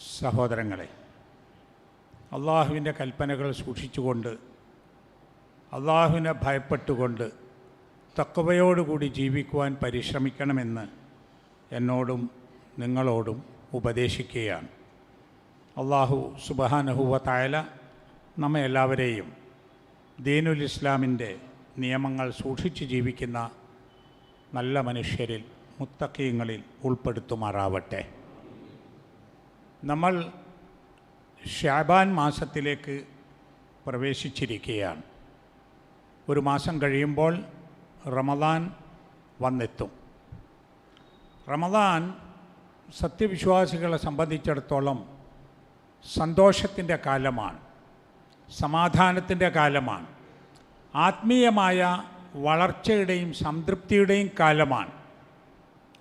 സഹോദരങ്ങളെ അള്ളാഹുവിന്റെ കൽപ്പനകൾ സൂക്ഷിച്ചുകൊണ്ട് അള്ളാഹുവിനെ ഭയപ്പെട്ടുകൊണ്ട് തക്കവയോടുകൂടി ജീവിക്കുവാൻ പരിശ്രമിക്കണമെന്ന് എന്നോടും നിങ്ങളോടും ഉപദേശിക്കുകയാണ്. അള്ളാഹു സുബഹാനഹുവ തായാല നമ്മെ എല്ലാവരെയും ദീനുൽ ഇസ്ലാമിന്റെ നിയമങ്ങൾ സൂക്ഷിച്ച് ജീവിക്കുന്ന നല്ല മനുഷ്യരിൽ മുത്തക്കീങ്ങളിൽ ഉൾപ്പെടുത്തുമാറാവട്ടെ. നമ്മൾ ഷാബാൻ മാസത്തിലേക്ക് പ്രവേശിച്ചിരിക്കുകയാണ്. ഒരു മാസം കഴിയുമ്പോൾ റമദാൻ വന്നെത്തും. റമദാൻ സത്യവിശ്വാസികളെ സംബന്ധിച്ചിടത്തോളം സന്തോഷത്തിന്റെ കാലമാണ് സമാധാനത്തിന്റെ കാലമാണ് ആത്മീയമായ വളർച്ചയുടെയും സംതൃപ്തിയുടെയും കാലമാണ്.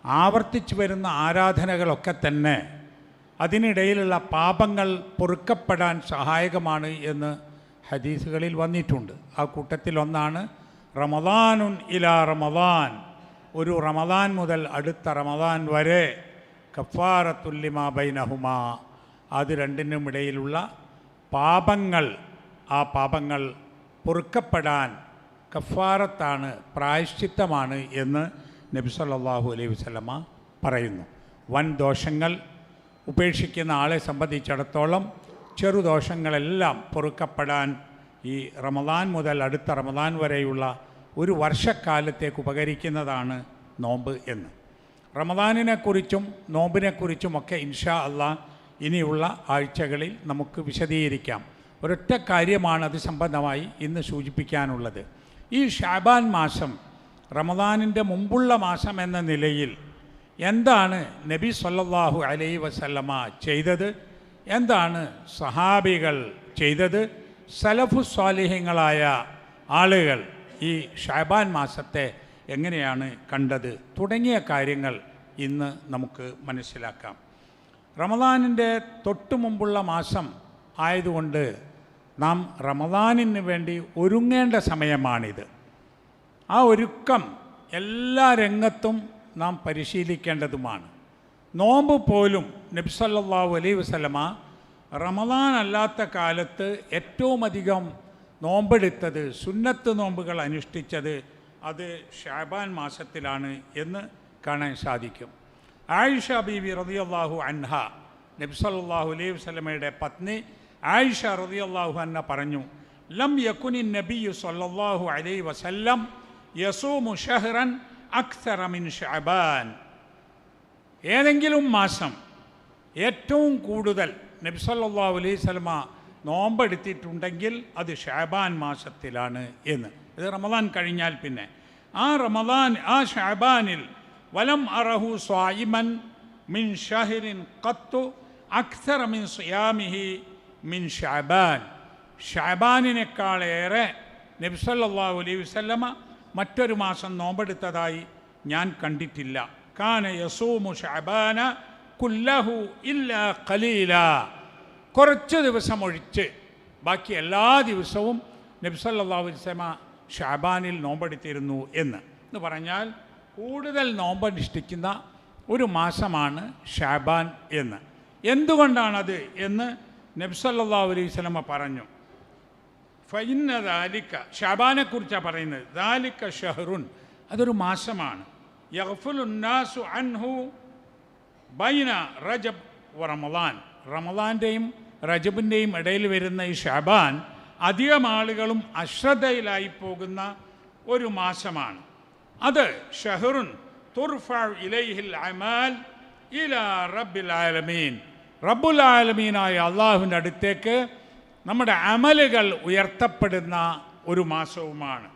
ആവർത്തിച്ചു വരുന്ന ആരാധനകളൊക്കെ തന്നെ അതിനിടയിലുള്ള പാപങ്ങൾ പൊറുക്കപ്പെടാൻ സഹായകമാണ് എന്ന് ഹദീസുകളിൽ വന്നിട്ടുണ്ട്. ആ കൂട്ടത്തിൽ ഒന്നാണ് റമദാനുൻ ഇല റമദാൻ. ഒരു റമദാൻ മുതൽ അടുത്ത റമദാൻ വരെ കഫാറത്തുല്ലിമ ബൈനഹുമ. അത് രണ്ടിനും ഇടയിലുള്ള പാപങ്ങൾ ആ പാപങ്ങൾ പൊറുക്കപ്പെടാൻ കഫാറത്താണ് പ്രായശ്ചിത്തമാണ് എന്ന് നബി സല്ലല്ലാഹു അലൈഹി വസല്ലമ പറയുന്നു. വൻ ദോഷങ്ങൾ ഉപേക്ഷിക്കുന്ന ആളെ സംബന്ധിച്ചിടത്തോളം ചെറുദോഷങ്ങളെല്ലാം പൊറുക്കപ്പെടാൻ ഈ റമദാൻ മുതൽ അടുത്ത റമദാൻ വരെയുള്ള ഒരു വർഷക്കാലത്തേക്ക് ഉപകരിക്കുന്നതാണ് നോമ്പ് എന്ന്. റമദാനിനെക്കുറിച്ചും നോമ്പിനെക്കുറിച്ചുമൊക്കെ ഇൻഷാ അല്ലാ ഇനിയുള്ള ആഴ്ചകളിൽ നമുക്ക് വിശദീകരിക്കാം. ഒരൊറ്റ കാര്യമാണ് അത് സംബന്ധമായി ഇന്ന് സൂചിപ്പിക്കാനുള്ളത്. ഈ ഷാബാൻ മാസം റമദാനിന്റെ മുമ്പുള്ള മാസം എന്ന നിലയിൽ എന്താണ് നബി സല്ലാഹു അലൈ വസല്ലമ ചെയ്തത്? എന്താണ് സഹാബികൾ ചെയ്തത്? സലഫു സ്വാലിഹ്യങ്ങളായ ആളുകൾ ഈ ഷാബാൻ മാസത്തെ എങ്ങനെയാണ് കണ്ടത്? തുടങ്ങിയ കാര്യങ്ങൾ ഇന്ന് നമുക്ക് മനസ്സിലാക്കാം. റമദാനിന്റെ തൊട്ടു മുമ്പുള്ള മാസം ആയതുകൊണ്ട് നാം റമദാനിന് വേണ്ടി ഒരുങ്ങേണ്ട സമയമാണിത്. ആ ഒരുക്കം എല്ലാ രംഗത്തും നാം പരിശീലിക്കേണ്ടതുമാണ്. നോമ്പ് പോലും നബ്സല്ലാഹു അലൈ വസ്ലമ റമദാൻ അല്ലാത്ത കാലത്ത് ഏറ്റവും അധികം നോമ്പെടുത്തത് സുന്നത്ത് നോമ്പുകൾ അനുഷ്ഠിച്ചത് അത് ഷാബാൻ മാസത്തിലാണ് എന്ന് കാണാൻ സാധിക്കും. ആയിഷ ബീവി റതിയല്ലാഹു അൻഹ നബ്സല്ലാഹു അലൈഹി വസ്ലമയുടെ പത്നി ആയിഷ റതിയല്ലാഹു അന്ന പറഞ്ഞു ലം യക്കുനി നബിയു സല്ലല്ലാഹു അലൈ വസല്ലം യസൂമു ഷഹ്റൻ അക്സറ മിൻ ഷഅബാൻ. ഏതെങ്കിലും മാസം ഏറ്റവും കൂടുതൽ നബ്സല്ലാ അലൈഹി സ്വലമ നോമ്പെടുത്തിട്ടുണ്ടെങ്കിൽ അത് ഷാബാൻ മാസത്തിലാണ് എന്ന്. ഇത് റമദാൻ കഴിഞ്ഞാൽ പിന്നെ. ആ റമദാൻ ആ ഷാബാനിൽ വലം അറഹു സ്വായിമൻ മിൻ ഷഹിറിൻ കത്തു അക്സറ മിൻ സുയാമിഹി മിൻ ഷാബാൻ ഷാബാനിനേക്കാളേറെ നബ്സല്ലാ അലൈഹി വസല്ലമ മറ്റൊരു മാസം നോമ്പെടുത്തതായി ഞാൻ കണ്ടിട്ടില്ല. കാന യസൂമു ഷബാന കുല്ലഹു ഇല്ല ഖലീല. കുറച്ച് ദിവസം ഒഴിച്ച് ബാക്കി എല്ലാ ദിവസവും നബ്സല്ലാ വസ്ലമ ഷാബാനിൽ നോമ്പെടുത്തിരുന്നു എന്ന്. എന്ന് പറഞ്ഞാൽ കൂടുതൽ നോമ്പനുഷ്ഠിക്കുന്ന ഒരു മാസമാണ് ഷാബാൻ എന്ന്. എന്തുകൊണ്ടാണത് എന്ന് നബ്സല്ലാ അലൈഹി പറഞ്ഞു. ഫൈന്ന ദാലിക്ക ഷാബാനെക്കുറിച്ചാണ് പറയുന്നത്. ദാലിക്ക ഷഹറുൻ അതൊരു മാസമാണ്. യഗ്ഫുലുന്നാസു അൻഹു ബൈന റജബ് റമദാൻ. റമദാന്റെയും റജബിന്റെയും ഇടയിൽ വരുന്ന ഈ ഷാബാൻ അധികം ആളുകളും അശ്രദ്ധയിലായി പോകുന്ന ഒരു മാസമാണ്. അത് ഷഹറുൻ തുർഫ ഇലൈഹിൽ അമാൽ ഇല റബ്ബിൽ ആലമീൻ. റബ്ബുൽ ആലമീനായ അള്ളാഹുവിന്റെ അടുത്തേക്ക് നമ്മുടെ അമലുകൾ ഉയർത്തപ്പെടുന്ന ഒരു മാസവുമാണ്.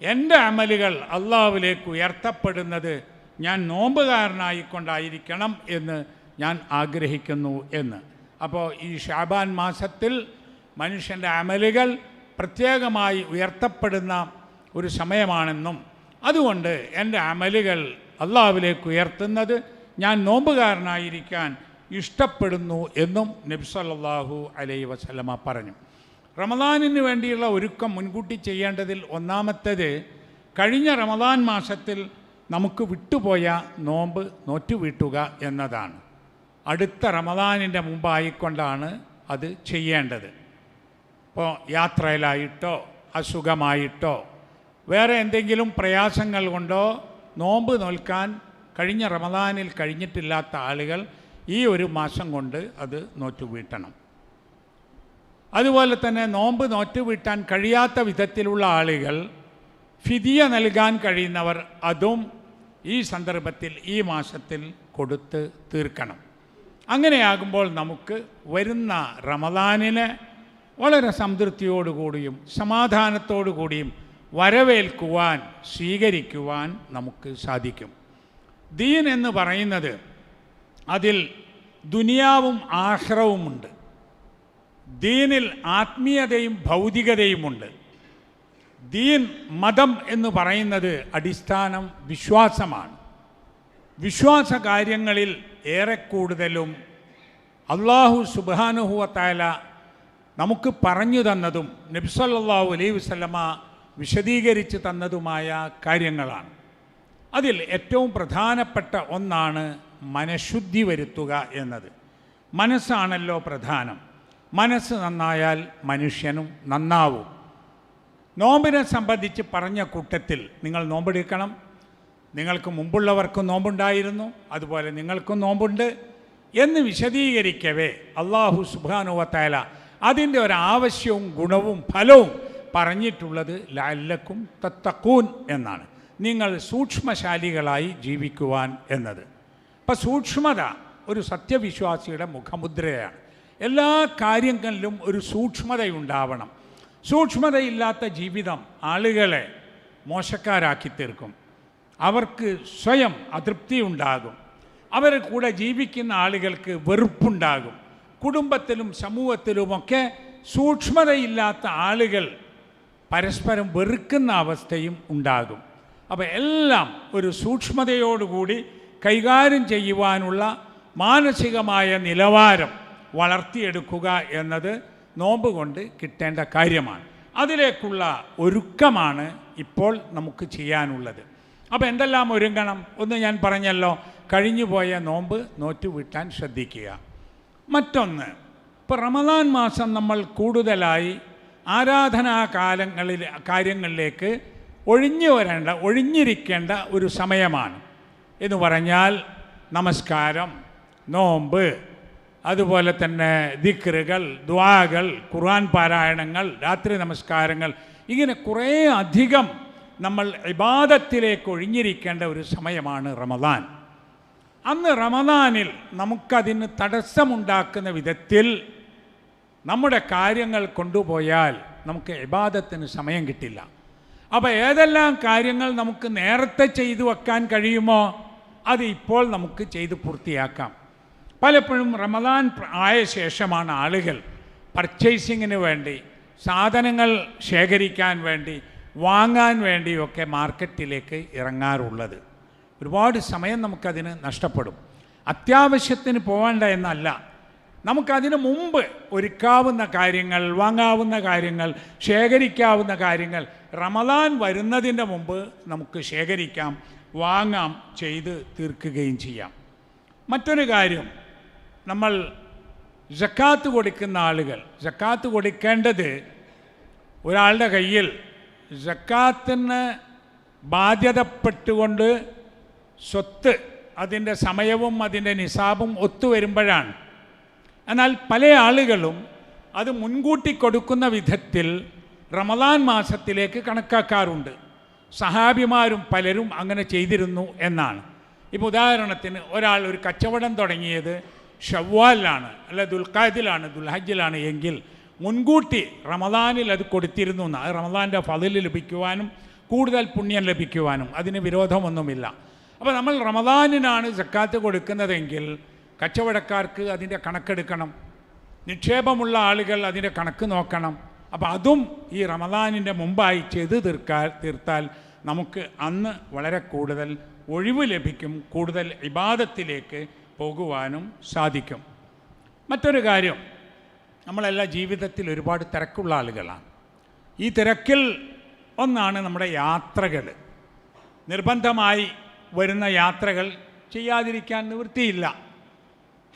എന്റെ അമലുകൾ അള്ളാഹുവിലേക്ക് ഉയർത്തപ്പെടുന്നത് ഞാൻ നോമ്പുകാരനായിക്കൊണ്ടായിരിക്കണം എന്ന് ഞാൻ ആഗ്രഹിക്കുന്നു എന്ന്. അപ്പോൾ ഈ ഷാബാൻ മാസത്തിൽ മനുഷ്യന്റെ അമലുകൾ പ്രത്യേകമായി ഉയർത്തപ്പെടുന്ന ഒരു സമയമാണെന്നും അതുകൊണ്ട് എന്റെ അമലുകൾ അള്ളാഹുവിലേക്ക് ഉയർത്തുന്നത് ഞാൻ നോമ്പുകാരനായിരിക്കാൻ ഇഷ്ടപ്പെടുന്നു എന്നും നബ്സല്ലാഹു അലൈ വസല്ലമ പറഞ്ഞു. റമദാനിന് വേണ്ടിയുള്ള ഒരുക്കം മുൻകൂട്ടി ചെയ്യേണ്ടതിൽ ഒന്നാമത്തേത് കഴിഞ്ഞ റമദാൻ മാസത്തിൽ നമുക്ക് വിട്ടുപോയ നോമ്പ് നോറ്റുവീട്ടുക എന്നതാണ്. അടുത്ത റമദാനിന്റെ മുമ്പായിക്കൊണ്ടാണ് അത് ചെയ്യേണ്ടത്. ഇപ്പോൾ യാത്രയിലായിട്ടോ അസുഖമായിട്ടോ വേറെ എന്തെങ്കിലും പ്രയാസങ്ങൾ കൊണ്ടോ നോമ്പ് നോൽക്കാൻ കഴിഞ്ഞ റമദാനിൽ കഴിഞ്ഞിട്ടില്ലാത്ത ആളുകൾ ഈ ഒരു മാസം കൊണ്ട് അത് നോറ്റുവീട്ടണം. അതുപോലെ തന്നെ നോമ്പ് നോറ്റുവീട്ടാൻ കഴിയാത്ത വിധത്തിലുള്ള ആളുകൾ ഫിതിയ നൽകാൻ കഴിയുന്നവർ അതും ഈ സന്ദർഭത്തിൽ ഈ മാസത്തിൽ കൊടുത്ത് തീർക്കണം. അങ്ങനെയാകുമ്പോൾ നമുക്ക് വരുന്ന റമദാനിനെ വളരെ സംതൃപ്തിയോടുകൂടിയും സമാധാനത്തോടുകൂടിയും വരവേൽക്കുവാൻ സ്വീകരിക്കുവാൻ നമുക്ക് സാധിക്കും. ദീൻ എന്ന് പറയുന്നത് അതിൽ ദുനിയാവും ആഹ്റവുമുണ്ട്. ദീനിൽ ആത്മീയതയും ഭൗതികതയുമുണ്ട്. ദീൻ മതം എന്ന് പറയുന്നത് അടിസ്ഥാനം വിശ്വാസമാണ്. വിശ്വാസ കാര്യങ്ങളിൽ ഏറെ കൂടുതലും അള്ളാഹു സുബാനുഹുവത്തായ നമുക്ക് പറഞ്ഞു തന്നതും നബ്സല്ലാഹു അലൈഹി വസ്ലമ വിശദീകരിച്ച് തന്നതുമായ കാര്യങ്ങളാണ്. അതിൽ ഏറ്റവും പ്രധാനപ്പെട്ട ഒന്നാണ് മനഃശുദ്ധി വരുത്തുക എന്നത്. മനസ്സാണല്ലോ പ്രധാനം. മനസ്സ് നന്നായാൽ മനുഷ്യനും നന്നാവും. നോമ്പിനെ സംബന്ധിച്ച് പറഞ്ഞ കൂട്ടത്തിൽ നിങ്ങൾ നോമ്പെടുക്കണം. നിങ്ങൾക്ക് മുമ്പുള്ളവർക്കും നോമ്പുണ്ടായിരുന്നു അതുപോലെ നിങ്ങൾക്കും നോമ്പുണ്ട് എന്ന് വിശദീകരിക്കവേ അള്ളാഹു സുബാനുവത്തായ അതിന്റെ ഒരാവശ്യവും ഗുണവും ഫലവും പറഞ്ഞിട്ടുള്ളത് ലാല്ലക്കും തത്തക്കൂൻ എന്നാണ്. നിങ്ങൾ സൂക്ഷ്മശാലികളായി ജീവിക്കുവാൻ എന്നത്. അപ്പം സൂക്ഷ്മത ഒരു സത്യവിശ്വാസിയുടെ മുഖമുദ്രയാണ്. എല്ലാ കാര്യങ്ങളിലും ഒരു സൂക്ഷ്മതയുണ്ടാവണം. സൂക്ഷ്മതയില്ലാത്ത ജീവിതം ആളുകളെ മോശക്കാരാക്കി തീർക്കും. അവർക്ക് സ്വയം അതൃപ്തി ഉണ്ടാകും അവരെ കൂടെ ജീവിക്കുന്ന ആളുകൾക്ക് വെറുപ്പുണ്ടാകും. കുടുംബത്തിലും സമൂഹത്തിലുമൊക്കെ സൂക്ഷ്മതയില്ലാത്ത ആളുകൾ പരസ്പരം വെറുക്കുന്ന അവസ്ഥയും ഉണ്ടാകും. അപ്പോൾ എല്ലാം ഒരു സൂക്ഷ്മതയോടുകൂടി കൈകാര്യം ചെയ്യുവാനുള്ള മാനസികമായ നിലവാരം വളർത്തിയെടുക്കുക എന്നത് നോമ്പ് കൊണ്ട് കിട്ടേണ്ട കാര്യമാണ്. അതിലേക്കുള്ള ഒരുക്കമാണ് ഇപ്പോൾ നമുക്ക് ചെയ്യാനുള്ളത്. അപ്പോൾ എന്തെല്ലാം ഒരുങ്ങണം? ഒന്ന് ഞാൻ പറഞ്ഞല്ലോ കഴിഞ്ഞുപോയ നോമ്പ് നോറ്റുവിട്ടാൻ ശ്രദ്ധിക്കുക. മറ്റൊന്ന് ഇപ്പോൾ റമദാൻ മാസം നമ്മൾ കൂടുതലായി ആരാധനാ കാലങ്ങളിൽ കാര്യങ്ങളിലേക്ക് ഒഴിഞ്ഞു വരേണ്ട ഒഴിഞ്ഞിരിക്കേണ്ട ഒരു സമയമാണ്. എന്ന് പറഞ്ഞാൽ നമസ്കാരം നോമ്പ് അതുപോലെ തന്നെ ദിക്റുകൾ ദ്വാകൾ ഖുർആൻ പാരായണങ്ങൾ രാത്രി നമസ്കാരങ്ങൾ ഇങ്ങനെ കുറേ അധികം നമ്മൾ ഇബാദത്തിലേക്ക് ഒഴിഞ്ഞിരിക്കേണ്ട ഒരു സമയമാണ് റമദാൻ. അന്ന് റമദാനിൽ നമുക്കതിന് തടസ്സമുണ്ടാക്കുന്ന വിധത്തിൽ നമ്മുടെ കാര്യങ്ങൾ കൊണ്ടുപോയാൽ നമുക്ക് ഇബാദത്തിന് സമയം കിട്ടില്ല. അപ്പോൾ ഏതെല്ലാം കാര്യങ്ങൾ നമുക്ക് നേരത്തെ ചെയ്തു വെക്കാൻ കഴിയുമോ അത് ഇപ്പോൾ നമുക്ക് ചെയ്ത് പൂർത്തിയാക്കാം. പലപ്പോഴും റമദാൻ ആയ ശേഷമാണ് ആളുകൾ പർച്ചേസിങ്ങിന് വേണ്ടി സാധനങ്ങൾ ശേഖരിക്കാൻ വേണ്ടി വാങ്ങാൻ വേണ്ടിയൊക്കെ മാർക്കറ്റിലേക്ക് ഇറങ്ങാറുള്ളത്. ഒരുപാട് സമയം നമുക്കതിന് നഷ്ടപ്പെടും. അത്യാവശ്യത്തിന് പോകേണ്ട എന്നല്ല. നമുക്കതിനു മുമ്പ് ഒരുക്കാവുന്ന കാര്യങ്ങൾ വാങ്ങാവുന്ന കാര്യങ്ങൾ ശേഖരിക്കാവുന്ന കാര്യങ്ങൾ റമദാൻ വരുന്നതിന്റെ മുമ്പ് നമുക്ക് ശേഖരിക്കാം വാങ്ങാം ചെയ്ത് തീർക്കുകയും ചെയ്യാം. മറ്റൊരു കാര്യം നമ്മൾ ജക്കാത്ത് കൊടുക്കുന്ന ആളുകൾ ജക്കാത്ത് കൊടുക്കേണ്ടത് ഒരാളുടെ കയ്യിൽ ജക്കാത്തിന് ബാധ്യതപ്പെട്ടുകൊണ്ട് സ്വത്ത് അതിന്റെ സമയവും അതിന്റെ നിസാബും ഒത്തുവരുമ്പോഴാണ് എന്നാൽ പല ആളുകളും അത് മുൻകൂട്ടി കൊടുക്കുന്ന വിധത്തിൽ റമദാൻ മാസത്തിലേക്ക് കണക്കാക്കാറുണ്ട്. സഹാബിമാരും പലരും അങ്ങനെ ചെയ്തിരുന്നു എന്നാണ്. ഇപ്പോൾ ഉദാഹരണത്തിന് ഒരാൾ ഒരു കച്ചവടം തുടങ്ങിയത് ഷവ്വാലിലാണ് അല്ല ദുൽഖാദിലാണ് ദുൽഹജ്ജിലാണ് എങ്കിൽ മുൻകൂട്ടി റമദാനിൽ അത് കൊടുത്തിരുന്നു എന്ന് അത് റമദാന്റെ ഫതിൽ ലഭിക്കുവാനും കൂടുതൽ പുണ്യം ലഭിക്കുവാനും അതിന് വിരോധമൊന്നുമില്ല. അപ്പോൾ നമ്മൾ റമദാനിനാണ് സക്കാത്ത് കൊടുക്കുന്നതെങ്കിൽ കച്ചവടക്കാർക്ക് അതിന്റെ കണക്കെടുക്കണം. നിക്ഷേപമുള്ള ആളുകൾ അതിന്റെ കണക്ക് നോക്കണം. അപ്പോൾ അതും ഈ റമദാനിന്റെ മുമ്പായി ചെയ്ത് തീർക്കാൻ തീർത്താൽ നമുക്ക് അന്ന് വളരെ കൂടുതൽ ഒഴിവ് ലഭിക്കും കൂടുതൽ ഇബാദത്തിലേക്ക് പോകുവാനും സാധിക്കും. മറ്റൊരു കാര്യം നമ്മളെല്ലാം ജീവിതത്തിൽ ഒരുപാട് തിരക്കുള്ള ആളുകളാണ്. ഈ തിരക്കിൽ ഒന്നാണ് നമ്മുടെ യാത്രകൾ. നിർബന്ധമായി വരുന്ന യാത്രകൾ ചെയ്യാതിരിക്കാൻ നിവൃത്തിയില്ല.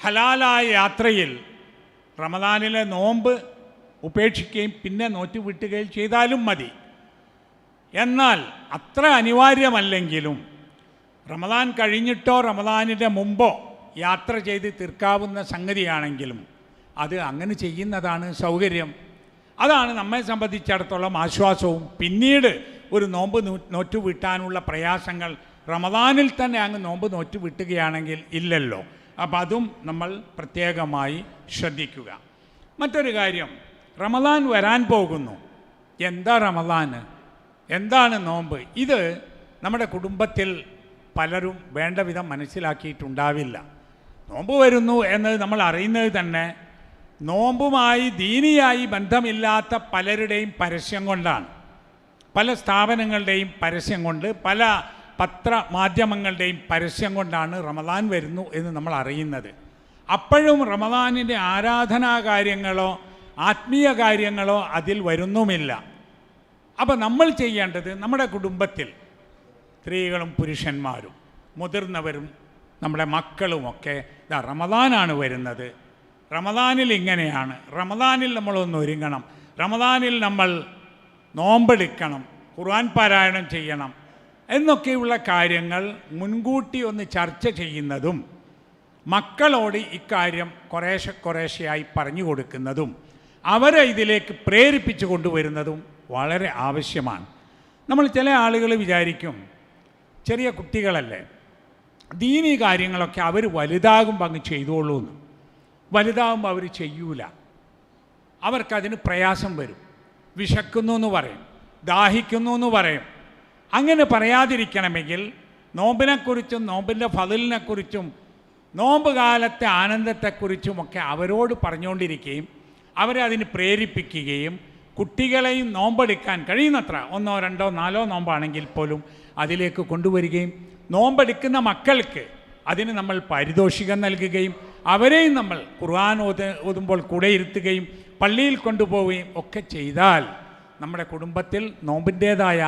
ഹലാലായ യാത്രയിൽ റമദാനിലെ നോമ്പ് ഉപേക്ഷിക്കുകയും പിന്നെ നോറ്റ് വിട്ടുകയും ചെയ്താലും മതി. എന്നാൽ അത്ര അനിവാര്യമല്ലെങ്കിലും റമദാൻ കഴിഞ്ഞിട്ടോ റമദാനിന്റെ മുമ്പോ യാത്ര ചെയ്ത് തീർക്കാവുന്ന സംഗതിയാണെങ്കിലും അത് അങ്ങനെ ചെയ്യുന്നതാണ് സൗകര്യം. അതാണ് നമ്മെ സംബന്ധിച്ചിടത്തോളം ആശ്വാസവും പിന്നീട് ഒരു നോമ്പ് നോറ്റു വീട്ടാനുള്ള പ്രയാസങ്ങൾ റമദാനിൽ തന്നെ അങ്ങ് നോമ്പ് നോറ്റു വിട്ടുകയാണെങ്കിൽ ഇല്ലല്ലോ. അപ്പം അതും നമ്മൾ പ്രത്യേകമായി ശ്രദ്ധിക്കുക. മറ്റൊരു കാര്യം റമദാൻ വരാൻ പോകുന്നു. എന്താ റമദാന് എന്താണ് നോമ്പ്? ഇത് നമ്മുടെ കുടുംബത്തിൽ പലരും വേണ്ട വിധം മനസ്സിലാക്കിയിട്ടുണ്ടാവില്ല. നോമ്പ് വരുന്നു എന്നത് നമ്മൾ അറിയുന്നത് തന്നെ നോമ്പുമായി ദീനിയായി ബന്ധമില്ലാത്ത പലരുടെയും പരസ്യം കൊണ്ടാണ്. പല സ്ഥാപനങ്ങളുടെയും പരസ്യം കൊണ്ട് പല പത്ര മാധ്യമങ്ങളുടെയും പരസ്യം കൊണ്ടാണ് റമദാൻ വരുന്നു എന്ന് നമ്മൾ അറിയുന്നത്. അപ്പോഴും റമദാനിന്റെ ആരാധനാ കാര്യങ്ങളോ ആത്മീയ കാര്യങ്ങളോ അതിൽ വരുന്നുമില്ല. അപ്പോൾ നമ്മൾ ചെയ്യേണ്ടത് നമ്മുടെ കുടുംബത്തിൽ സ്ത്രീകളും പുരുഷന്മാരും മുതിർന്നവരും നമ്മുടെ മക്കളുമൊക്കെ ഇതാ റമദാനാണ് വരുന്നത്. റമദാനിൽ ഇങ്ങനെയാണ്. റമദാനിൽ നമ്മളൊന്ന് ഒരുങ്ങണം. റമദാനിൽ നമ്മൾ നോമ്പെടുക്കണം. ഖുർആൻ പാരായണം ചെയ്യണം. എന്നൊക്കെയുള്ള കാര്യങ്ങൾ മുൻകൂട്ടി ഒന്ന് ചർച്ച ചെയ്യുന്നതും മക്കളോട് ഇക്കാര്യം കുറേശ്ശെ കുറേശ്ശെയായി പറഞ്ഞു കൊടുക്കുന്നതും അവരെ ഇതിലേക്ക് പ്രേരിപ്പിച്ചു കൊണ്ടുവരുന്നതും വളരെ ആവശ്യമാണ്. നമ്മൾ ചില ആളുകൾ വിചാരിക്കും ചെറിയ കുട്ടികളല്ലേ ദീനി കാര്യങ്ങളൊക്കെ അവർ വലുതാകുമ്പോൾ അങ്ങ് ചെയ്തോളൂ എന്ന്. വലുതാകുമ്പോൾ അവർ ചെയ്യൂല. അവർക്കതിന് പ്രയാസം വരും. വിശക്കുന്നു എന്ന് പറയും ദാഹിക്കുന്നു എന്ന് പറയും. അങ്ങനെ പറയാതിരിക്കണമെങ്കിൽ നോമ്പിനെക്കുറിച്ചും നോമ്പിന്റെ ഫതിലിനെക്കുറിച്ചും നോമ്പ് കാലത്തെ ആനന്ദത്തെക്കുറിച്ചുമൊക്കെ അവരോട് പറഞ്ഞുകൊണ്ടിരിക്കുകയും അവരെ അതിന് പ്രേരിപ്പിക്കുകയും കുട്ടികളെയും നോമ്പെടുക്കാൻ കഴിയുന്നത്ര ഒന്നോ രണ്ടോ നാലോ നോമ്പാണെങ്കിൽ പോലും അതിലേക്ക് കൊണ്ടുവരികയും നോമ്പെടുക്കുന്ന മക്കൾക്ക് അതിന് നമ്മൾ പാരിതോഷികം നൽകുകയും അവരെയും നമ്മൾ ഖുർആൻ ഓത് ഓതുമ്പോൾ കൂടെ ഇരുത്തുകയും പള്ളിയിൽ കൊണ്ടുപോവുകയും ഒക്കെ ചെയ്താൽ നമ്മുടെ കുടുംബത്തിൽ നോമ്പിന്റേതായ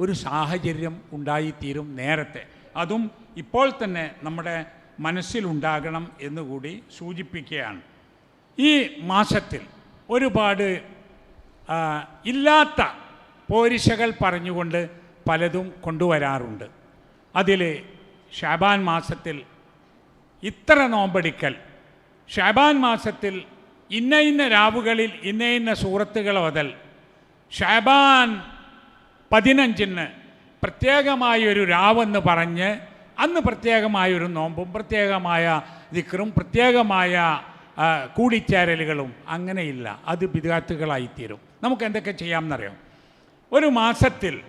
ഒരു സാഹചര്യം ഉണ്ടായിത്തീരും നേരത്തെ. അതും ഇപ്പോൾ തന്നെ നമ്മുടെ മനസ്സിലുണ്ടാകണം എന്നുകൂടി സൂചിപ്പിക്കുകയാണ്. ഈ മാസത്തിൽ ഒരുപാട് ഇല്ലാത്ത പോരിശകൾ പറഞ്ഞുകൊണ്ട് പലതും കൊണ്ടുവരാറുണ്ട്. അതിൽ ഷാബാൻ മാസത്തിൽ ഇത്ര നോമ്പെടുക്കൽ ഷാബാൻ മാസത്തിൽ ഇന്ന ഇന്ന രാവുകളിൽ ഇന്ന ഇന്ന സൂറത്തുകൾ മുതൽ ഷാബാൻ പതിനഞ്ചിന് പ്രത്യേകമായൊരു രാവെന്ന് പറഞ്ഞ് അന്ന് പ്രത്യേകമായൊരു നോമ്പും പ്രത്യേകമായ ദിക്റും പ്രത്യേകമായ കൂടിച്ചേരലുകളും അങ്ങനെയില്ല. അത് വിദ്യാർത്ഥികളായിത്തീരും നമുക്ക് എന്തൊക്കെ ചെയ്യാമെന്നറിയാം? ഒരു മാസത്തിൽ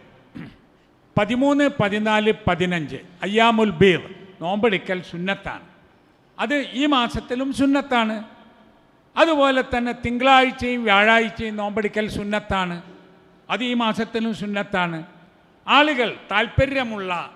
പതിമൂന്ന് പതിനാല് പതിനഞ്ച് അയ്യാമുൽ ബീർ നോമ്പെടുക്കൽ സുന്നത്താണ്. അത് ഈ മാസത്തിലും സുന്നത്താണ്. അതുപോലെ തന്നെ തിങ്കളാഴ്ചയും വ്യാഴാഴ്ചയും നോമ്പെടുക്കൽ സുന്നത്താണ്. അത് ഈ മാസത്തിലും സുന്നത്താണ്. ആളുകൾ താല്പര്യമുള്ള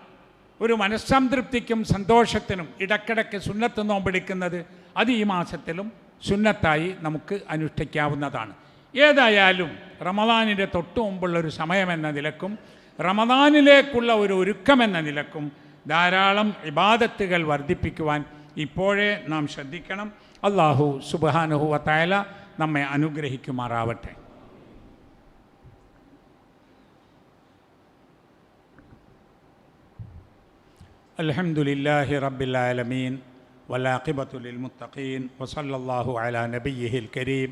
ഒരു മനസ്സംതൃപ്തിക്കും സന്തോഷത്തിനും ഇടക്കിടയ്ക്ക് സുന്നത്ത് നോമ്പെടുക്കുന്നത് അത് ഈ മാസത്തിലും സുന്നത്തായി നമുക്ക് അനുഷ്ഠിക്കാവുന്നതാണ്. ഏതായാലും റമദാനിന്റെ തൊട്ടു മുമ്പുള്ള ഒരു സമയമെന്ന നിലക്കും റമദാനിലേക്കുള്ള ഒരു ഒരുക്കമെന്ന നിലക്കും ധാരാളം ഇബാദത്തുകൾ വർദ്ധിപ്പിക്കുവാൻ ഇപ്പോഴേ നാം ശ്രദ്ധിക്കണം. അള്ളാഹു സുബാനുഹുവ തയല നമ്മെ അനുഗ്രഹിക്കുമാറാവട്ടെ. الحمد لله رب العالمين والعاقبة للمتقين وصلى الله على نبيه الكريم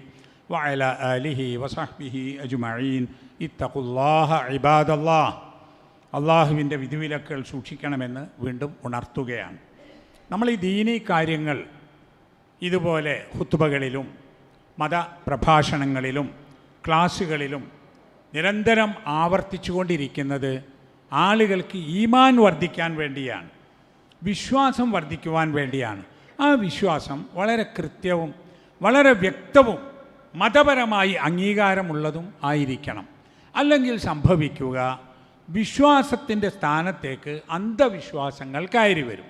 وعلى آله وصحبه أجمعين اتقوا الله عباد الله അള്ളാഹുവിൻ്റെ വിധിവിലക്കുകൾ സൂക്ഷിക്കണമെന്ന് വീണ്ടും ഉണർത്തുകയാണ് നമ്മൾ ഈ ദീനീ കാര്യങ്ങൾ ഇതുപോലെ ഹുത്തുബകളിലും മതപ്രഭാഷണങ്ങളിലും ക്ലാസ്സുകളിലും നിരന്തരം ആവർത്തിച്ചുകൊണ്ടിരിക്കുന്നത് ആളുകൾക്ക് ഈമാൻ വർദ്ധിക്കാൻ വേണ്ടിയാണ് വിശ്വാസം വർദ്ധിക്കുവാൻ വേണ്ടിയാണ്. ആ വിശ്വാസം വളരെ കൃത്യവും വളരെ വ്യക്തവും മതപരമായി അംഗീകാരമുള്ളതും ആയിരിക്കണം. അല്ലെങ്കിൽ സംഭവിക്കുക വിശ്വാസത്തിന്റെ സ്ഥാനത്തേക്ക് അന്ധവിശ്വാസങ്ങൾ കയറി വരും.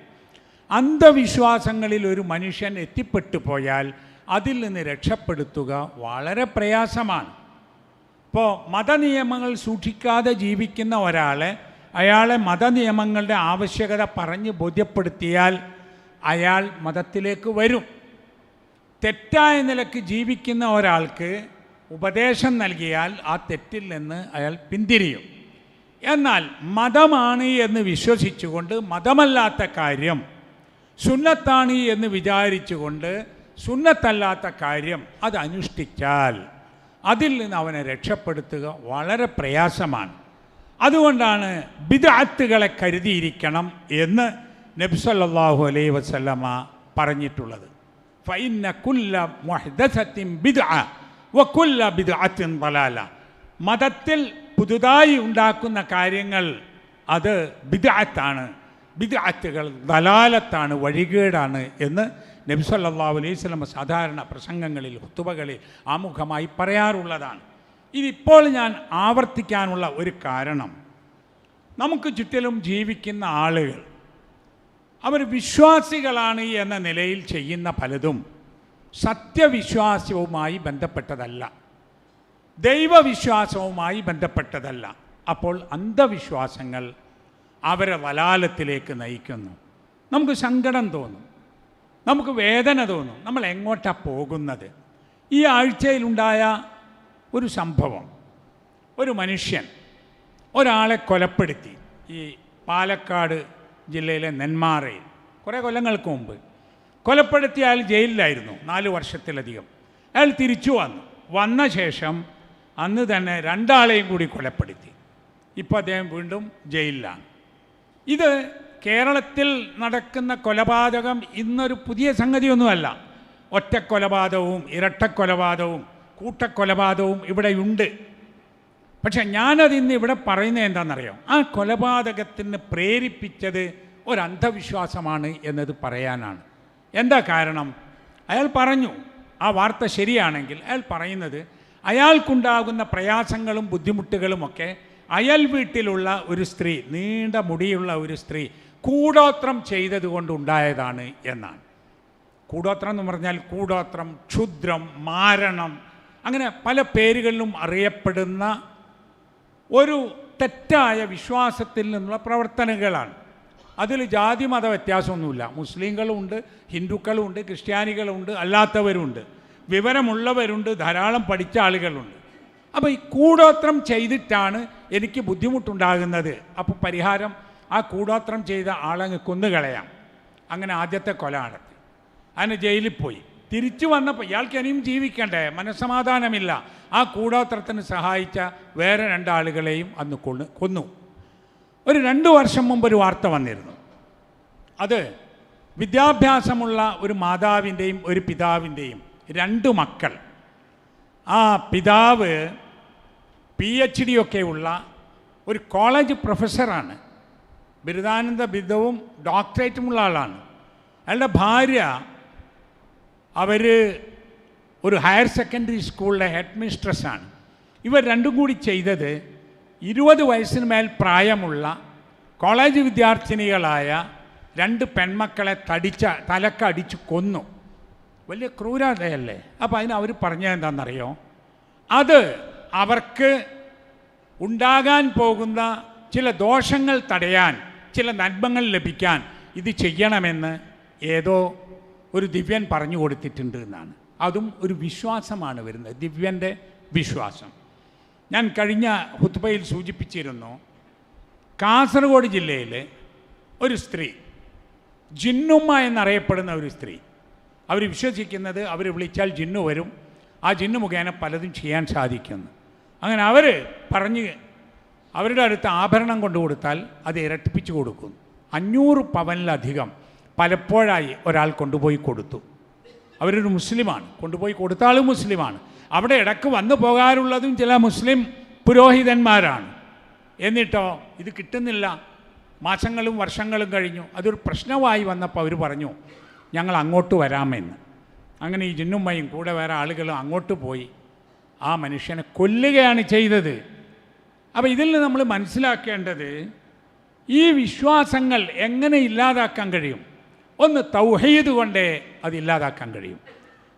അന്ധവിശ്വാസങ്ങളിൽ ഒരു മനുഷ്യൻ എത്തിപ്പെട്ടു പോയാൽ അതിൽ നിന്ന് രക്ഷപ്പെടുത്തുക വളരെ പ്രയാസമാണ്. ഇപ്പോൾ മതനിയമങ്ങൾ സൂക്ഷിക്കാതെ ജീവിക്കുന്ന ഒരാളെ അയാളെ മതനിയമങ്ങളുടെ ആവശ്യകത പറഞ്ഞ് ബോധ്യപ്പെടുത്തിയാൽ അയാൾ മതത്തിലേക്ക് വരും. തെറ്റായ നിലയ്ക്ക് ജീവിക്കുന്ന ഒരാൾക്ക് ഉപദേശം നൽകിയാൽ ആ തെറ്റിൽ നിന്ന് അയാൾ പിന്തിരിയും. എന്നാൽ മതമാണ് എന്ന് വിശ്വസിച്ചുകൊണ്ട് മതമല്ലാത്ത കാര്യം സുന്നത്താണ് എന്ന് വിചാരിച്ചുകൊണ്ട് സുന്നത്തല്ലാത്ത കാര്യം അത് അനുഷ്ഠിച്ചാൽ അതിൽ നിന്ന് അവനെ രക്ഷപ്പെടുത്തുക വളരെ പ്രയാസമാണ്. അതുകൊണ്ടാണ് ബിദാത്തുകളെ കരുതിയിരിക്കണം എന്ന് നബ്സല്ലാഹു അലൈ വസല്ലമ പറഞ്ഞിട്ടുള്ളത്. ഫൈന കുല്ല ളലാല മതത്തിൽ പുതുതായി ഉണ്ടാക്കുന്ന കാര്യങ്ങൾ അത് ബിദാത്താണ് ബിദാത്തുകൾ ദലാലത്താണ് വഴികേടാണ് എന്ന് നബി സല്ലല്ലാഹു അലൈഹി വസല്ലമ സാധാരണ പ്രസംഗങ്ങളിൽ ഹുത്തുബകളിൽ ആമുഖമായി പറയാറുള്ളതാണ്. ഇതിപ്പോൾ ഞാൻ ആവർത്തിക്കാനുള്ള ഒരു കാരണം. നമുക്ക് ചുറ്റിലും ജീവിക്കുന്ന ആളുകൾ അവർ വിശ്വാസികളാണ് എന്ന നിലയിൽ ചെയ്യുന്ന പലതും സത്യവിശ്വാസവുമായി ബന്ധപ്പെട്ടതല്ല. ദൈവവിശ്വാസവുമായി ബന്ധപ്പെട്ടതല്ല. അപ്പോൾ അന്ധവിശ്വാസങ്ങൾ അവരെ വലാലത്തിലേക്ക് നയിക്കുന്നു. നമുക്ക് സങ്കടം തോന്നും. നമുക്ക് വേദന തോന്നും. നമ്മൾ എങ്ങോട്ടാണ് പോകുന്നത്? ഈ ആഴ്ചയിലുണ്ടായ ഒരു സംഭവം. ഒരു മനുഷ്യൻ ഒരാളെ കൊലപ്പെടുത്തി. ഈ പാലക്കാട് ജില്ലയിലെ നെന്മാറയിൽ കുറേ കൊല്ലങ്ങൾക്ക് മുമ്പ് കൊലപ്പെടുത്തിയ അയാൾ ജയിലിലായിരുന്നു നാല് വർഷത്തിലധികം. അയാൾ തിരിച്ചു വന്നു. വന്ന ശേഷം അന്ന് തന്നെ രണ്ടാളെയും കൂടി കൊലപ്പെടുത്തി. ഇപ്പോൾ അദ്ദേഹം വീണ്ടും ജയിലിലാണ്. ഇത് കേരളത്തിൽ നടക്കുന്ന കൊലപാതകം ഇന്നൊരു പുതിയ സംഗതിയൊന്നുമല്ല. ഒറ്റക്കൊലപാതകവും ഇരട്ടക്കൊലപാതകവും കൂട്ടക്കൊലപാതകവും ഇവിടെയുണ്ട് പക്ഷെ ഞാനത് ഇന്ന് ഇവിടെ പറയുന്നത് എന്താണെന്നറിയാം? ആ കൊലപാതകത്തിന് പ്രേരിപ്പിച്ചത് ഒരു അന്ധവിശ്വാസമാണ് എന്നത് പറയാനാണ്. എന്താ കാരണം? അയാൾ പറഞ്ഞു ആ വാർത്ത ശരിയാണെങ്കിൽ അയാൾ പറയുന്നത് അയാൾക്കുണ്ടാകുന്ന പ്രയാസങ്ങളും ബുദ്ധിമുട്ടുകളുമൊക്കെ അയൽ വീട്ടിലുള്ള ഒരു സ്ത്രീ നീണ്ട മുടിയുള്ള ഒരു സ്ത്രീ കൂടോത്രം ചെയ്തതുകൊണ്ടുണ്ടായതാണ് എന്നാണ്. കൂടോത്രം എന്ന് പറഞ്ഞാൽ കൂടോത്രം ക്ഷുദ്രം മാരണം അങ്ങനെ പല പേരുകളിലും അറിയപ്പെടുന്ന ഒരു തെറ്റായ വിശ്വാസത്തിൽ നിന്നുള്ള പ്രവർത്തനങ്ങളാണ്. അതിൽ ജാതി മത വ്യത്യാസമൊന്നുമില്ല. മുസ്ലിങ്ങളുണ്ട് ഹിന്ദുക്കളുണ്ട് ക്രിസ്ത്യാനികളുണ്ട് അല്ലാത്തവരുണ്ട്. വിവരമുള്ളവരുണ്ട് ധാരാളം പഠിച്ച ആളുകളുണ്ട്. അപ്പോൾ ഈ കൂടോത്രം ചെയ്തിട്ടാണ് എനിക്ക് ബുദ്ധിമുട്ടുണ്ടാകുന്നത്. അപ്പോൾ പരിഹാരം ആ കൂടോത്രം ചെയ്ത ആളങ്ങ് കൊന്നുകളയാം. അങ്ങനെ ആദ്യത്തെ കൊല നടത്തി അതിന് ജയിലിൽ പോയി. തിരിച്ചു വന്നപ്പോൾ ഇയാൾക്ക് ഇനിയും ജീവിക്കണ്ടേ? മനസ്സമാധാനമില്ല. ആ കൂടോത്രത്തിന് സഹായിച്ച വേറെ രണ്ടാളുകളെയും അന്ന് കൊന്നു കൊന്നു. ഒരു രണ്ട് വർഷം മുമ്പ് ഒരു വാർത്ത വന്നിരുന്നു. അത് വിദ്യാഭ്യാസമുള്ള ഒരു മാതാവിന്റെയും ഒരു പിതാവിന്റെയും രണ്ട് മക്കൾ. ആ പിതാവ് പി എച്ച് ഡി ഒക്കെ ഉള്ള ഒരു കോളേജ് പ്രൊഫസറാണ്. ബിരുദാനന്ദ ബിരുദവും ഡോക്ടറേറ്റുമുള്ള ആളാണ്. അയാളുടെ ഭാര്യ അവർ ഒരു ഹയർ സെക്കൻഡറി സ്കൂളിലെ ഹെഡ് മിസ്ട്രസ്സാണ് ഇവർ രണ്ടും കൂടി ചെയ്തത് ഇരുപത് വയസ്സിന് മേൽ പ്രായമുള്ള കോളേജ് വിദ്യാർത്ഥിനികളായ രണ്ട് പെൺമക്കളെ തടിച്ച തലക്കടിച്ച് കൊന്നു. വലിയ ക്രൂരതയല്ലേ? അപ്പോൾ അതിന് അവർ പറഞ്ഞത് എന്താണെന്നറിയോ? അത് അവർക്ക് ഉണ്ടാകാൻ പോകുന്ന ചില ദോഷങ്ങൾ തടയാൻ ചില നന്മകൾ ലഭിക്കാൻ ഇത് ചെയ്യണമെന്ന് ഏതോ ഒരു ദിവ്യൻ പറഞ്ഞു കൊടുത്തിട്ടുണ്ട് എന്നാണ്. അതും ഒരു വിശ്വാസമാണ് വരുന്നത്. ദിവ്യന്റെ വിശ്വാസം. ഞാൻ കഴിഞ്ഞ ഹുത്ബയിൽ സൂചിപ്പിച്ചിരുന്നു കാസർഗോഡ് ജില്ലയിൽ ഒരു സ്ത്രീ ജിന്നുമ്മ എന്നറിയപ്പെടുന്ന ഒരു സ്ത്രീ. അവർ വിശ്വസിക്കുന്നത് അവർ വിളിച്ചാൽ ജിന്നു വരും. ആ ജിന്നു മുഖേന പലതും ചെയ്യാൻ സാധിക്കുന്നു. അങ്ങനെ അവർ പറഞ്ഞ് അവരുടെ അടുത്ത് ആഭരണം കൊണ്ടു കൊടുത്താൽ അത് ഇരട്ടിപ്പിച്ചു കൊടുക്കും അഞ്ഞൂറ് പവനിലധികം പലപ്പോഴായി ഒരാൾ കൊണ്ടുപോയി കൊടുത്തു. അവരൊരു മുസ്ലിമാണ്. കൊണ്ടുപോയി കൊടുത്ത മുസ്ലിമാണ്. അവിടെ ഇടയ്ക്ക് വന്നു പോകാറുള്ളതും ചില മുസ്ലിം പുരോഹിതന്മാരാണ്. എന്നിട്ടോ ഇത് കിട്ടുന്നില്ല. മാസങ്ങളും വർഷങ്ങളും കഴിഞ്ഞു. അതൊരു പ്രശ്നമായി വന്നപ്പോൾ അവർ പറഞ്ഞു ഞങ്ങൾ അങ്ങോട്ട് വരാമെന്ന്. അങ്ങനെ ഈ ജിന്നുമ്മയും കൂടെ വേറെ ആളുകളും അങ്ങോട്ട് പോയി. ആ മനുഷ്യനെ കൊല്ലുകയാണ് ചെയ്തത്. അപ്പോൾ ഇതിൽ നിന്ന് നമ്മൾ മനസ്സിലാക്കേണ്ടത് ഈ വിശ്വാസങ്ങൾ എങ്ങനെ ഇല്ലാതാക്കാൻ കഴിയും? ഒന്ന് തൗഹീദ് കൊണ്ടേ അതില്ലാതാക്കാൻ കഴിയും.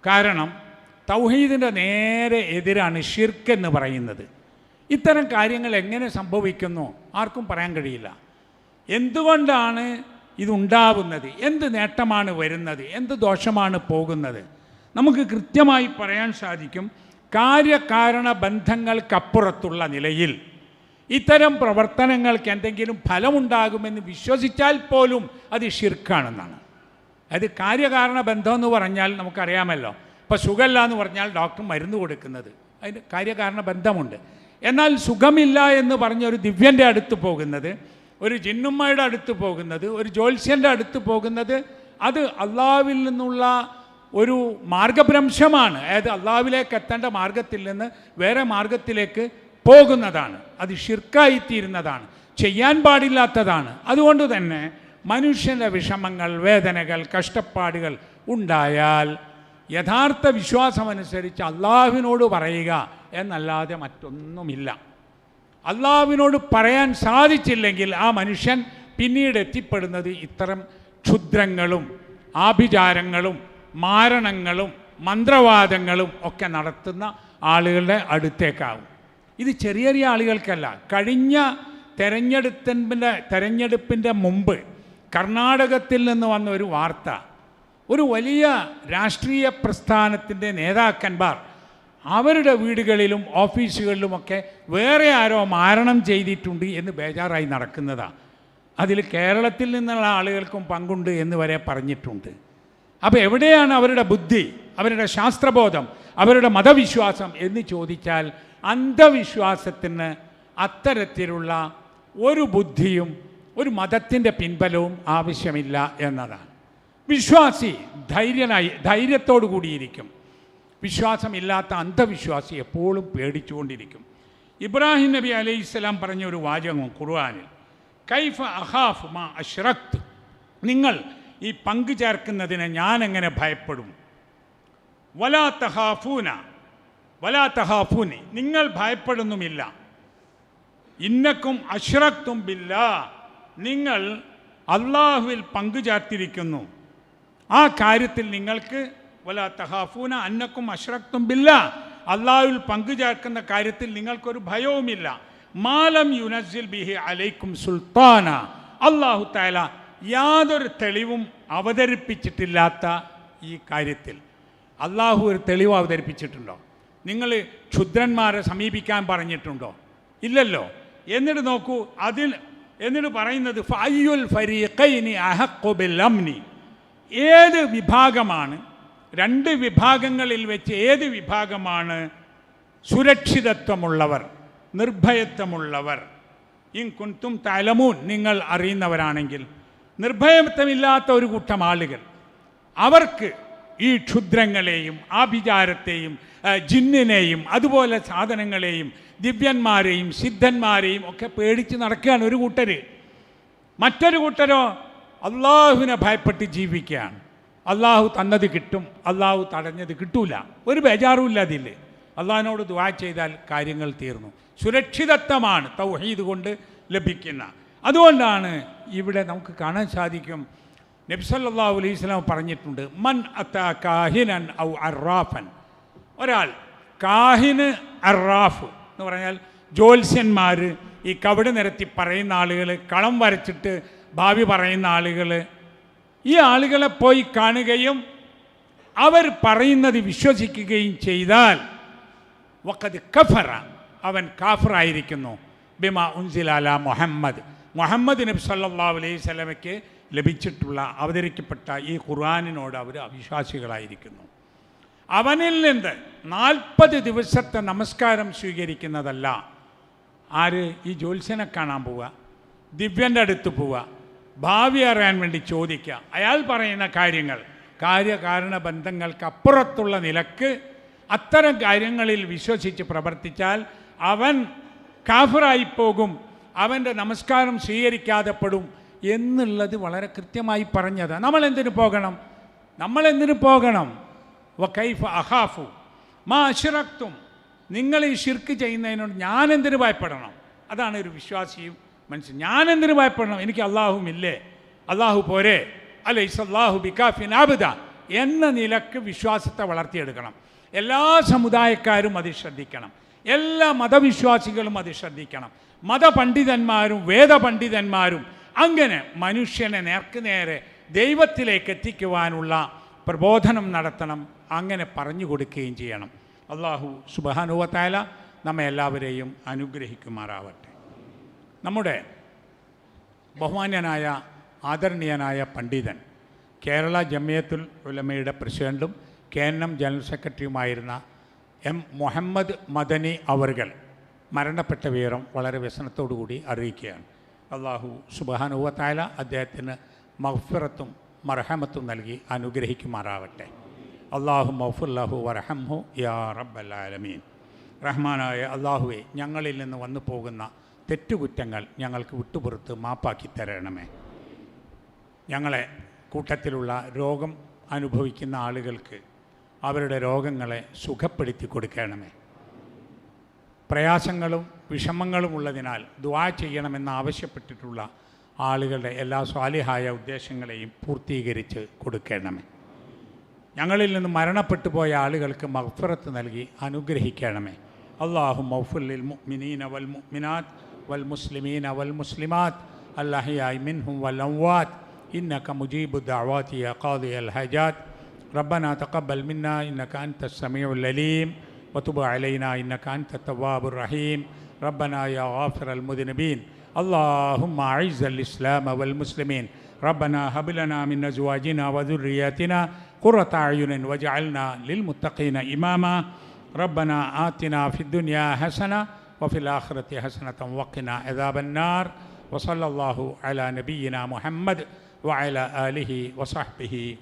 കാരണം തൗഹീദിന്റെ നേരെ എതിരാണ് ഷിർക്ക് എന്ന് പറയുന്നത്. ഇത്തരം കാര്യങ്ങൾ എങ്ങനെ സംഭവിക്കുന്നു ആർക്കും പറയാൻ കഴിയില്ല. എന്തുകൊണ്ടാണ് ഇതുണ്ടാവുന്നത്? എന്ത് നേട്ടമാണ് വരുന്നത്? എന്ത് ദോഷമാണ് പോകുന്നത്? നമുക്ക് കൃത്യമായി പറയാൻ സാധിക്കും കാര്യകാരണ ബന്ധങ്ങൾക്കപ്പുറത്തുള്ള നിലയിൽ ഇത്തരം പ്രവർത്തനങ്ങൾക്ക് എന്തെങ്കിലും ഫലമുണ്ടാകുമെന്ന് വിശ്വസിച്ചാൽ പോലും അത് ഷിർക്കാണെന്നാണ് അത് കാര്യകാരണ ബന്ധം എന്ന് പറഞ്ഞാൽ നമുക്കറിയാമല്ലോ. ഇപ്പോൾ സുഖമില്ല എന്ന് പറഞ്ഞാൽ ഡോക്ടർ മരുന്ന് കൊടുക്കുന്നത്. അതിന് കാര്യകാരണ ബന്ധമുണ്ട്. എന്നാൽ സുഖമില്ല എന്ന് പറഞ്ഞ ഒരു ദിവ്യന്റെ അടുത്ത് പോകുന്നത് ഒരു ജിന്നുമ്മയുടെ അടുത്ത് പോകുന്നത് ഒരു ജ്യോത്സ്യന്റെ അടുത്ത് പോകുന്നത് അത് അള്ളാവിൽ നിന്നുള്ള ഒരു മാർഗഭ്രംശമാണ്. അതായത് അള്ളാവിലേക്ക് എത്തേണ്ട മാർഗത്തിൽ നിന്ന് വേറെ മാർഗത്തിലേക്ക് പോകുന്നതാണ്. അത് ഷിർക്കായിത്തീരുന്നതാണ് ചെയ്യാൻ പാടില്ലാത്തതാണ്. അതുകൊണ്ട് തന്നെ മനുഷ്യന്റെ വിഷമങ്ങൾ വേദനകൾ കഷ്ടപ്പാടുകൾ ഉണ്ടായാൽ യഥാർത്ഥ വിശ്വാസമനുസരിച്ച് അള്ളാഹുവിനോട് പറയുക എന്നല്ലാതെ മറ്റൊന്നുമില്ല. അള്ളാഹുവിനോട് പറയാൻ സാധിച്ചില്ലെങ്കിൽ ആ മനുഷ്യൻ പിന്നീട് എത്തിപ്പെടുന്നത് ഇത്തരം ക്ഷുദ്രങ്ങളും ആഭിചാരങ്ങളും മാരണങ്ങളും മന്ത്രവാദങ്ങളും ഒക്കെ നടത്തുന്ന ആളുകളുടെ അടുത്തേക്കാവും. ഇത് ചെറിയ ചെറിയ ആളുകൾക്കല്ല. കഴിഞ്ഞ തെരഞ്ഞെടുപ്പിന്റെ തെരഞ്ഞെടുപ്പിന്റെ മുമ്പ് കർണാടകത്തിൽ നിന്ന് വന്ന ഒരു വാർത്ത ഒരു വലിയ രാഷ്ട്രീയ പ്രസ്ഥാനത്തിന്റെ നേതാക്കന്മാർ അവരുടെ വീടുകളിലും ഓഫീസുകളിലുമൊക്കെ വേറെ ആരോ മാരണം ചെയ്തിട്ടുണ്ട് എന്ന് ബേജാറായി നടക്കുന്നതാണ് അതിൽ കേരളത്തിൽ നിന്നുള്ള ആളുകൾക്കും പങ്കുണ്ട് എന്ന് വരെ പറഞ്ഞിട്ടുണ്ട്. അപ്പോൾ എവിടെയാണ് അവരുടെ ബുദ്ധി അവരുടെ ശാസ്ത്രബോധം അവരുടെ മതവിശ്വാസം എന്ന് ചോദിച്ചാൽ അന്ധവിശ്വാസത്തിന് അത്തരത്തിലുള്ള ഒരു ബുദ്ധിയും ഒരു മതത്തിന്റെ പിൻബലവും ആവശ്യമില്ല എന്നതാണ്. വിശ്വാസി ധൈര്യനായി ധൈര്യത്തോടു കൂടിയിരിക്കും. വിശ്വാസമില്ലാത്ത അന്ധവിശ്വാസി എപ്പോഴും പേടിച്ചുകൊണ്ടിരിക്കും. ഇബ്രാഹിം നബി അലൈഹി സ്വലാം പറഞ്ഞ ഒരു വാചകം ഖുർആാനിൽ കൈഫ അഹാഫ് മാ അഷ്റഖ്ത് നിങ്ങൾ ഈ പങ്കു ചേർക്കുന്നതിനെ ഞാൻ എങ്ങനെ ഭയപ്പെടും? വലാ തഹാഫൂന വലാ തഹാഫൂനി നിങ്ങൾ ഭയപ്പെടുന്നുമില്ല. ഇന്നക്കും അഷ്റഖ്തും ബില്ല. നിങ്ങൾ അള്ളാഹുവിൽ പങ്കുചേർത്തിരിക്കുന്നു. ആ കാര്യത്തിൽ നിങ്ങൾക്ക് വല തഹാഫൂന അന്നക്കും അഷ്റക്തും ബില്ല. അള്ളാഹുവിൽ പങ്കുചേർക്കുന്ന കാര്യത്തിൽ നിങ്ങൾക്കൊരു ഭയവുമില്ല. മാലം യുനസിൽ ബിഹി അലൈക്കും സുൽത്താന. അള്ളാഹു താല യാതൊരു തെളിവും അവതരിപ്പിച്ചിട്ടില്ലാത്ത ഈ കാര്യത്തിൽ. അള്ളാഹു ഒരു തെളിവ് അവതരിപ്പിച്ചിട്ടുണ്ടോ? നിങ്ങൾ ക്ഷുദ്രന്മാരെ സമീപിക്കാൻ പറഞ്ഞിട്ടുണ്ടോ? ഇല്ലല്ലോ. എന്നിട്ട് നോക്കൂ അതിൽ എന്നിട്ട് പറയുന്നത് ഫയ്യുൽ ഫരീഖൈനി അഹഖു ബിൽ അംനി ഏത് വിഭാഗമാണ് രണ്ട് വിഭാഗങ്ങളിൽ വെച്ച് ഏത് വിഭാഗമാണ് സുരക്ഷിതത്വമുള്ളവർ നിർഭയത്വമുള്ളവർ? ഇൻ കുന്തും തലമൂൻ നിങ്ങൾ അറിയുന്നവരാണെങ്കിൽ നിർഭയത്വമില്ലാത്ത ഒരു കൂട്ടം ആളുകൾ അവർക്ക് ഈ ക്ഷുദ്രങ്ങളെയും ആഭിചാരത്തെയും ജിന്നിനെയും അതുപോലെ സാധനങ്ങളെയും ദിവ്യന്മാരെയും സിദ്ധന്മാരെയും ഒക്കെ പേടിച്ച് നടക്കുകയാണ് ഒരു കൂട്ടർ മറ്റൊരു കൂട്ടരോ അള്ളാഹുവിനെ ഭയപ്പെട്ട് ജീവിക്കുകയാണ്. അള്ളാഹു തന്നത് കിട്ടും അള്ളാഹു തടഞ്ഞത് കിട്ടൂല. ഒരു ബേജാറുമില്ല അതിൽ അള്ളാഹിനോട് ദുവാ ചെയ്താൽ കാര്യങ്ങൾ തീർന്നു. സുരക്ഷിതത്വമാണ് തൗഹീദ് കൊണ്ട് ലഭിക്കുന്ന. അതുകൊണ്ടാണ് ഇവിടെ നമുക്ക് കാണാൻ സാധിക്കും. നബ്സല്ലാ അലൈഹി സ്വലാം പറഞ്ഞിട്ടുണ്ട് മൻ അത്ത കാഹിനൻ ഔ അറാഫൻ. ഒരാൾ കാഹിന് അറാഫ്. എന്ന് പറഞ്ഞാൽ ജ്യോത്സ്യന്മാർ ഈ കവിട് നിരത്തി പറയുന്ന ആളുകൾ കളം വരച്ചിട്ട് ഭാവി പറയുന്ന ആളുകൾ ഈ ആളുകളെ പോയി കാണുകയും അവർ പറയുന്നത് വിശ്വസിക്കുകയും ചെയ്താൽ വക്കത് കഫറ അവൻ കാഫറായിരിക്കുന്നു. ബിമ ഉൻസിലാല മുഹമ്മദ്. മുഹമ്മദ് നബി സല്ലാ അലൈഹി സ്വലമയ്ക്ക് ലഭിച്ചിട്ടുള്ള അവതരിക്കപ്പെട്ട ഈ ഖുർആാനിനോട് അവർ അവിശ്വാസികളായിരിക്കുന്നു. അവനിൽ നിന്ന് നാൽപ്പത് ദിവസത്തെ നമസ്കാരം സ്വീകരിക്കുന്നതല്ല. ആര്? ഈ ജ്യോത്സ്യനെ കാണാൻ പോവുക. ദിവ്യന്റെ അടുത്ത് പോവുക. ഭാവി അറിയാൻ വേണ്ടി ചോദിക്കുക. അയാൾ പറയുന്ന കാര്യങ്ങൾ. കാര്യകാരണ ബന്ധങ്ങൾക്ക് അപ്പുറത്തുള്ള നിലയ്ക്ക് അത്തരം കാര്യങ്ങളിൽ വിശ്വസിച്ച് പ്രവർത്തിച്ചാൽ അവൻ കാഫറായി പോകും. അവന്റെ നമസ്കാരം സ്വീകരിക്കാതെ പെടും എന്നുള്ളത് വളരെ കൃത്യമായി പറഞ്ഞത്. നമ്മൾ എന്തിനു പോകണം? നമ്മൾ എന്തിനു പോകണം? വക്കൈഫ അഹാഫു മാ അഷിറക്തും നിങ്ങൾ ഈ ഷിർക്ക് ചെയ്യുന്നതിനോട് ഞാൻ എന്തിനു ഭയപ്പെടണം? അതാണ് ഒരു വിശ്വാസിയും മനുഷ്യൻ. ഞാൻ എന്തിനു ഭയപ്പെടണം? എനിക്ക് അള്ളാഹു ഇല്ലേ? അള്ളാഹു പോരെ. അല്ലെ ഇസല്ലാഹു ബിക്കാഫിൻ ആബിദ എന്ന നിലയ്ക്ക് വിശ്വാസത്തെ വളർത്തിയെടുക്കണം. എല്ലാ സമുദായക്കാരും അത് ശ്രദ്ധിക്കണം. എല്ലാ മതവിശ്വാസികളും അത് ശ്രദ്ധിക്കണം. മതപണ്ഡിതന്മാരും വേദപണ്ഡിതന്മാരും അങ്ങനെ മനുഷ്യനെ നേർക്കുനേരെ ദൈവത്തിലേക്ക് എത്തിക്കുവാനുള്ള പ്രബോധനം നടത്തണം അങ്ങനെ പറഞ്ഞു കൊടുക്കുകയും ചെയ്യണം. അള്ളാഹു സുബാനുവത്തായ നമ്മെ എല്ലാവരെയും അനുഗ്രഹിക്കുമാറാവട്ടെ. നമ്മുടെ ബഹുമാന്യനായ ആദരണീയനായ പണ്ഡിതൻ കേരള ജമിയത്തുൽ ഉലമയുടെ പ്രസിഡന്റും കെ എൻ എം ജനറൽ സെക്രട്ടറിയുമായിരുന്ന എം മുഹമ്മദ് മദനി അവർകൾ മരണപ്പെട്ട വിവരം വളരെ വ്യസനത്തോടുകൂടി അറിയിക്കുകയാണ്. അള്ളാഹു സുബാനുവത്തായ അദ്ദേഹത്തിന് മഹ്ഫിറത്തും മർഹമത്തും നൽകി അനുഗ്രഹിക്കുമാറാവട്ടെ. അള്ളാഹു മൗഫുല്ലാഹു വറഹംഹു യാ റബ്ബല്ലാലമീൻ. റഹ്മാനായ അള്ളാഹുവെ ഞങ്ങളിൽ നിന്ന് വന്നു പോകുന്ന തെറ്റുകുറ്റങ്ങൾ ഞങ്ങൾക്ക് വിട്ടുപുറത്ത് മാപ്പാക്കി തരണമേ. ഞങ്ങളെ കൂട്ടത്തിലുള്ള രോഗം അനുഭവിക്കുന്ന ആളുകൾക്ക് അവരുടെ രോഗങ്ങളെ സുഖപ്പെടുത്തി കൊടുക്കണമേ. പ്രയാസങ്ങളും വിഷമങ്ങളും ഉള്ളതിനാൽ ദുആ ചെയ്യണമെന്ന് ആവശ്യപ്പെട്ടിട്ടുള്ള ആളുകളുടെ എല്ലാ സ്വാലിഹായ ഉദ്ദേശങ്ങളെയും പൂർത്തീകരിച്ച് കൊടുക്കണമേ ഞങ്ങളിൽ നിന്ന് മരണപ്പെട്ടു പോയ ആളുകൾക്ക് മഗ്ഫിറത്ത് നൽകി അനുഗ്രഹിക്കണമേ അള്ളാഹു മൗഫുല്ലിൽ മുഅ്മിനീന വൽ മുഅ്മിനാത്ത് വൽ മുസ്ലിമീന വൽ മുസ്ലിമാത്ത് അല്ലഹിയായി മിൻഹും വൽ അംവാത്ത് إنك مجيب الدعوات يا قاضي الحاجات ربنا تقبل منا إنك أنت السميع العليم وتب علينا إنك أنت التواب الرحيم ربنا يا غافر المذنبين اللهم أعز الإسلام والمسلمين. ربنا هب لنا من أزواجنا وذرياتنا قرة أعين واجعلنا للمتقين إماما. ربنا آتنا في الدنيا حسنة وفي الآخرة حسنة وقنا عذاب النار. وصلى الله على نبينا محمد وعلى آله وصحبه